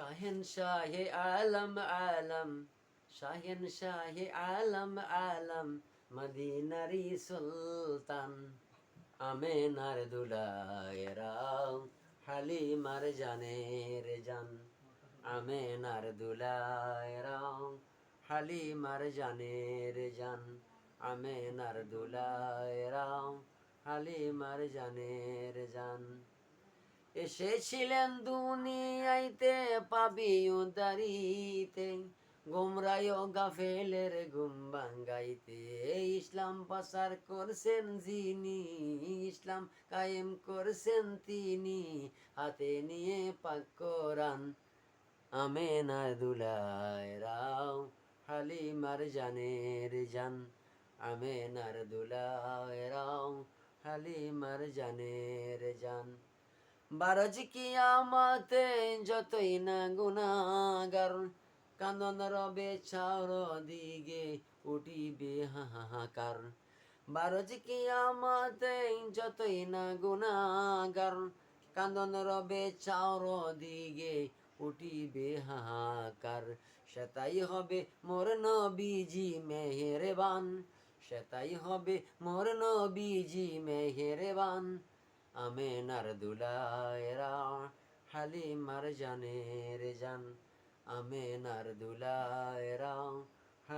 শাহেন শাহে আলম আলম, শাহেন শাহে আলম আলম, মদিনারি সুলতান, আমেনার দুলায়রাও হালিমার জানের জান, আমেনার দুলায়রাও হালিমার জানের জান, আমেনার দুলায়রাও হালিমার জানের জান। এসেছিলেন দুনিয়াইতে পাবি উদারিতে গুমরায় গাফেলের গুম বাঙ্গাইতে ইসলাম পাসার করছেন যিনি, ইসলাম কায়েম করছেন তিনি। হাতে নিয়ে পাক কোরআন, আমেনা দুলায় রাও, হালিমার জানের জান। আমেনার দুলায় রাও, হালিমার জানের জান। বারজ কিয়ামতে যতই না গুনাগার কান্দন রবে ছাওর দিগে উঠিবে হাহাকার। বারজ কিয়ামতে যতই না গুনাগার কান্দন রবে ছাওর দিগে উঠিবে হাহাকার। সেটাই হবে মোর নবীজি মেহেরবান, সেটাই হবে মোর নবীজি মেহেরবান। আমেনার দুলায়রা হালিমার জানের জান। আমেনার দুলায়রা